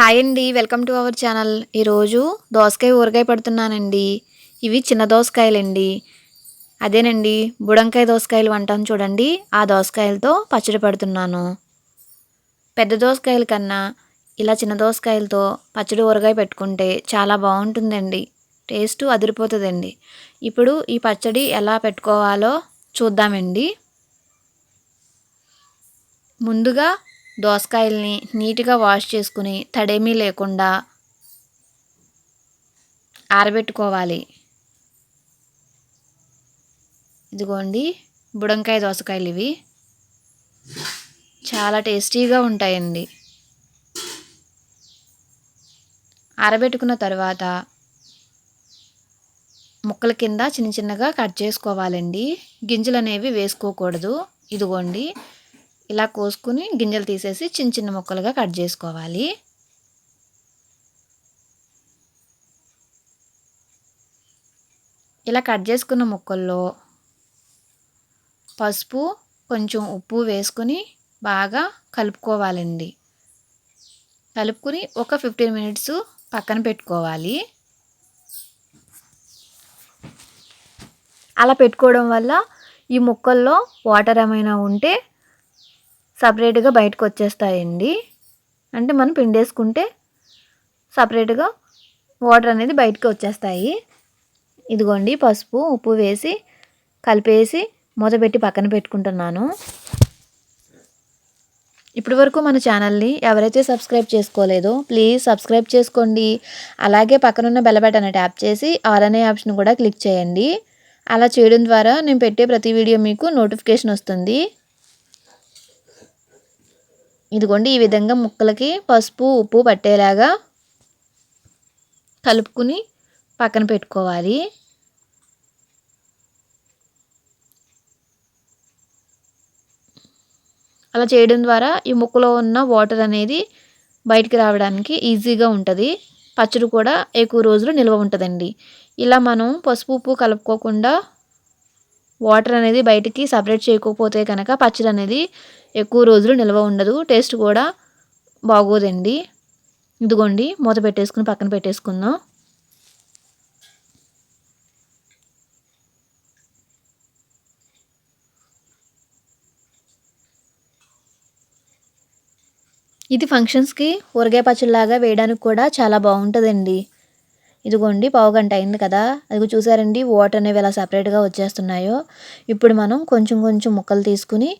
Hi అండి welcome to our channel. ఈరోజు దోసకాయ ఊరగాయ పడుతున్నానండి. ఇవి చిన్న దోసకాయలండి. అదేనండి బుడంకాయ దోసకాయలు అంటాను చూడండి. ఆ దోసకాయలతో పచ్చడి పడుతున్నాను. పెద్ద దోసకాయల కన్నా ఇలా చిన్న దోసకాయలతో పచ్చడి ఊరగాయ పెట్టుకుంటే చాలా బాగుంటుందండి. టేస్ట్ అదిరిపోతుందండి. ఇప్పుడు ఈ పచ్చడి ఎలా పెట్టుకోవాలో చూద్దామండి. ముందుగా దోసకాయల్ని నీట్గా వాష్ చేసుకుని తడేమీ లేకుండా ఆరబెట్టుకోవాలి. ఇదిగోండి బుడంకాయ దోసకాయలు ఇవి చాలా టేస్టీగా ఉంటాయండి. ఆరబెట్టుకున్న తర్వాత ముక్కల కింద చిన్న చిన్నగా కట్ చేసుకోవాలండి. గింజలు అనేవి వేసుకోకూడదు. ఇదిగోండి ఇలా కోసుకుని గింజలు తీసేసి చిన్న చిన్న ముక్కలుగా కట్ చేసుకోవాలి. ఇలా కట్ చేసుకున్న ముక్కల్లో పసుపు కొంచెం ఉప్పు వేసుకుని బాగా కలుపుకోవాలండి. కలుపుకుని ఒక ఫిఫ్టీన్ మినిట్స్ పక్కన పెట్టుకోవాలి. అలా పెట్టుకోవడం వల్ల ఈ ముక్కల్లో వాటర్ ఏమైనా ఉంటే సపరేట్గా బయటకు వచ్చేస్తాయండి అంటే మనం పిండేసుకుంటే సపరేట్గా వాటర్ అనేది బయటకు వచ్చేస్తాయి ఇదిగోండి పసుపు ఉప్పు వేసి కలిపేసి మూత పెట్టి పక్కన పెట్టుకుంటున్నాను. ఇప్పటి వరకు మన ఛానల్ని ఎవరైతే సబ్స్క్రైబ్ చేసుకోలేదో ప్లీజ్ సబ్స్క్రైబ్ చేసుకోండి. అలాగే పక్కనున్న బెల్ బటన్ ట్యాప్ చేసి ఆల్ అనే ఆప్షన్ కూడా క్లిక్ చేయండి. అలా చేయడం ద్వారా నేను పెట్టే ప్రతి వీడియో మీకు నోటిఫికేషన్ వస్తుంది. ఇదిగోండి ఈ విధంగా ముక్కలకి పసుపు ఉప్పు పట్టేలాగా కలుపుకుని పక్కన పెట్టుకోవాలి. అలా చేయడం ద్వారా ఈ ముక్కలో ఉన్న వాటర్ అనేది బయటికి రావడానికి ఈజీగా ఉంటుంది. పచ్చడి కూడా ఎక్కువ రోజులు నిల్వ ఉంటుందండి. ఇలా మనం పసుపు ఉప్పు కలుపుకోకుండా వాటర్ అనేది బయటికి సపరేట్ చేయకపోతే కనుక పచ్చడి అనేది ఎక్కువ రోజులు నిల్వ ఉండదు. టేస్ట్ కూడా బాగోదండి. ఇదిగోండి మూత పెట్టేసుకుని పక్కన పెట్టేసుకుందాం. ఇది ఫంక్షన్స్కి ఊరగాయ పచ్చడిలాగా వేయడానికి కూడా చాలా బాగుంటుందండి. ఇదిగోండి పావు గంట అయింది కదా. అది చూసారండి వాటర్ అనేవి ఎలా సపరేట్గా వచ్చేస్తున్నాయో. ఇప్పుడు మనం కొంచెం కొంచెం ముక్కలు తీసుకుని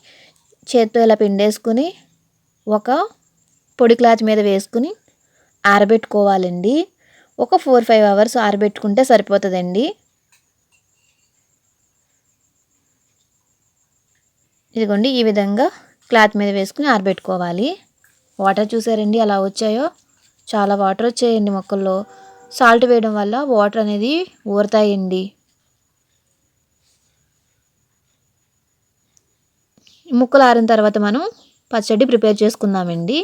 చేత్తో ఇలా పిండేసుకుని ఒక పొడి క్లాత్ మీద వేసుకుని ఆరబెట్టుకోవాలండి. ఒక ఫోర్ ఫైవ్ అవర్స్ ఆరబెట్టుకుంటే సరిపోతుందండి. ఇదిగోండి ఈ విధంగా క్లాత్ మీద వేసుకుని ఆరబెట్టుకోవాలి. వాటర్ చూసారండి అలా వచ్చాయో. చాలా వాటర్ వచ్చాయండి మొక్కల్లో. సాల్ట్ వేయడం వల్ల వాటర్ అనేది ఊరతాయండి. ముక్కలు ఆరిన తర్వాత మనం పచ్చడి ప్రిపేర్ చేసుకుందామండి.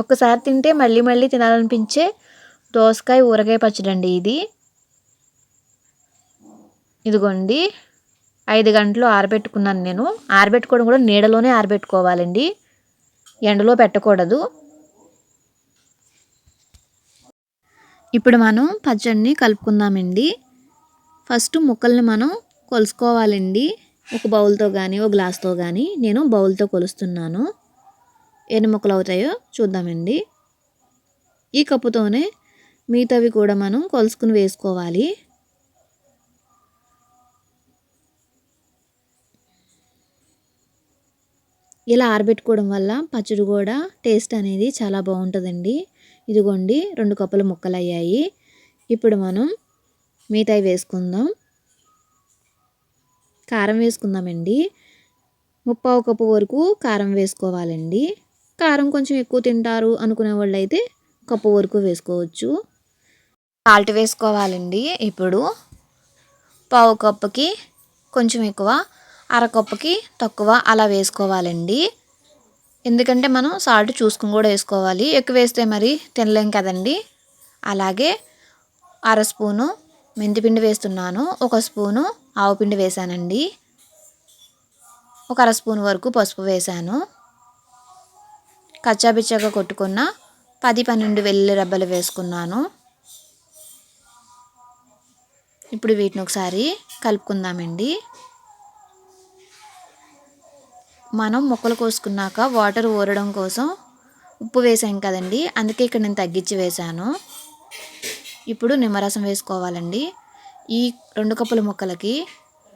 ఒక్కసారి తింటే మళ్ళీ మళ్ళీ తినాలనిపించే దోసకాయ ఊరగాయ పచ్చడి అండి ఇది. ఇదిగోండి. ఐదు గంటలు ఆరబెట్టుకున్నాను నేను. ఆరబెట్టుకోవడం కూడా నీడలోనే ఆరబెట్టుకోవాలండి. ఎండలో పెట్టకూడదు. ఇప్పుడు మనం పచ్చడిని కలుపుకుందామండి. ఫస్ట్ ముక్కల్ని మనం కొలుసుకోవాలండి. ఒక బౌల్తో కానీ ఒక గ్లాస్తో కానీ నేను బౌల్తో కొలుస్తున్నాను. ఎన్ని ముక్కలు అవుతాయో చూద్దామండి. ఈ కప్పుతోనే మిగతావి కూడా మనం కొలుసుకుని వేసుకోవాలి. ఇలా ఆరబెట్టుకోవడం వల్ల పచ్చడి కూడా టేస్ట్ అనేది చాలా బాగుంటుందండి. ఇదిగోండి రెండు కప్పుల ముక్కలు అయ్యాయి ఇప్పుడు మనం మిఠాయి వేసుకుందాం. కారం వేసుకుందామండి. ముప్పావు కప్పు వరకు కారం వేసుకోవాలండి. కారం కొంచెం ఎక్కువ తింటారు అనుకునే వాళ్ళు అయితే కప్పు వరకు వేసుకోవచ్చు. సాల్ట్ వేసుకోవాలండి. ఇప్పుడు పావు కప్పుకి కొంచెం ఎక్కువ అరకప్పుకి తక్కువ అలా వేసుకోవాలండి. ఎందుకంటే మనం సాల్ట్ చూసుకుని కూడా వేసుకోవాలి. ఎక్కువ వేస్తే మరి తినలేం కదండి. అలాగే అర స్పూను మెంతిపిండి వేస్తున్నాను. ఒక స్పూను ఆవు పిండి వేసానండి. ఒక అర స్పూన్ వరకు పసుపు వేశాను కచ్చాపిచ్చాగా కొట్టుకున్న పది పన్నెండు వెల్లుల్లి రెబ్బలు వేసుకున్నాను. ఇప్పుడు వీటిని ఒకసారి కలుపుకుందామండి. మనం ముక్కలు కోసుకున్నాక వాటర్ ఊరడం కోసం ఉప్పు వేసాం కదండి. అందుకే ఇక్కడ నేను తగ్గించి వేశాను. ఇప్పుడు నిమ్మరసం వేసుకోవాలండి. ఈ రెండు కప్పుల ముక్కలకి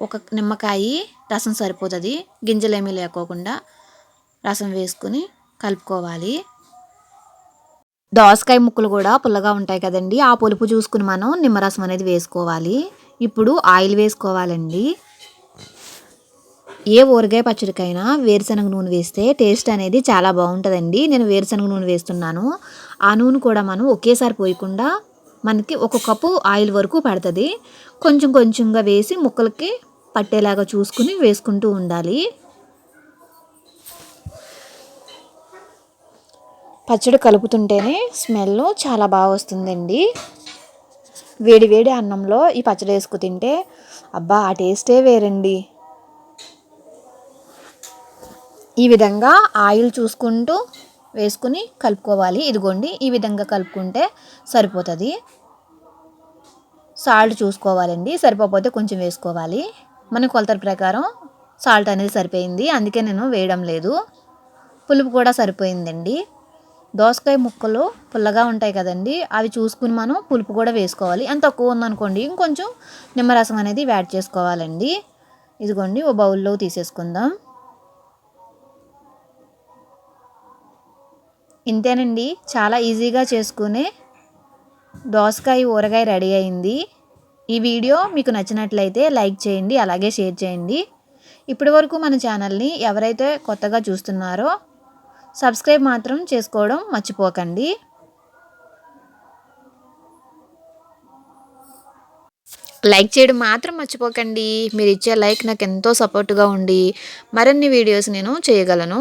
ఒక నిమ్మకాయ రసం సరిపోతుంది. గింజలేమీ లేకోకుండా రసం వేసుకుని కలుపుకోవాలి. దోసకాయ ముక్కలు కూడా పుల్లగా ఉంటాయి కదండి. ఆ పులుపు చూసుకుని మనం నిమ్మరసం అనేది వేసుకోవాలి. ఇప్పుడు ఆయిల్ వేసుకోవాలండి. ఏ ఊరగాయ పచ్చడికైనా వేరుశనగ నూనె వేస్తే టేస్ట్ అనేది చాలా బాగుంటుందండి. నేను వేరుశనగ నూనె వేస్తున్నాను. ఆ నూనె కూడా మనం ఒకేసారి పోయకుండా మనకి ఒక కప్పు ఆయిల్ వరకు పడుతుంది. కొంచెం కొంచెంగా వేసి ముక్కలకి పట్టేలాగా చూసుకుని వేసుకుంటూ ఉండాలి. పచ్చడి కలుపుతుంటేనే స్మెల్ చాలా బాగా వస్తుందండి. వేడి వేడి అన్నంలో ఈ పచ్చడి వేసుకు తింటే అబ్బా ఆ టేస్టే వేరండి. ఈ విధంగా ఆయిల్ చూసుకుంటూ వేసుకుని కలుపుకోవాలి. ఇదిగోండి ఈ విధంగా కలుపుకుంటే సరిపోతుంది. సాల్ట్ చూసుకోవాలండి సరిపోతే కొంచెం వేసుకోవాలి. మన కొలతల ప్రకారం సాల్ట్ అనేది సరిపోయింది. అందుకే నేను వేయడం లేదు. పులుపు కూడా సరిపోయిందండి. దోసకాయ ముక్కలు పుల్లగా ఉంటాయి కదండి అవి చూసుకుని మనం పులుపు కూడా వేసుకోవాలి. అంత తక్కువ ఉందనుకోండి ఇంకొంచెం నిమ్మరసం అనేది యాడ్ చేసుకోవాలండి. ఇదిగోండి ఓ బౌల్లో తీసేసుకుందాం. ఇంతేనండి. చాలా ఈజీగా చేసుకునే దోసకాయ ఊరగాయ రెడీ అయింది. ఈ వీడియో మీకు నచ్చినట్లయితే లైక్ చేయండి అలాగే షేర్ చేయండి. ఇప్పటి వరకు మన ఛానల్ని ఎవరైతే కొత్తగా చూస్తున్నారో సబ్స్క్రైబ్ మాత్రం చేసుకోవడం మర్చిపోకండి. లైక్ చేయడం మాత్రం మర్చిపోకండి. మీరు ఇచ్చే లైక్ నాకు ఎంతో సపోర్ట్గా ఉండి మరిన్ని వీడియోస్ నేను చేయగలను.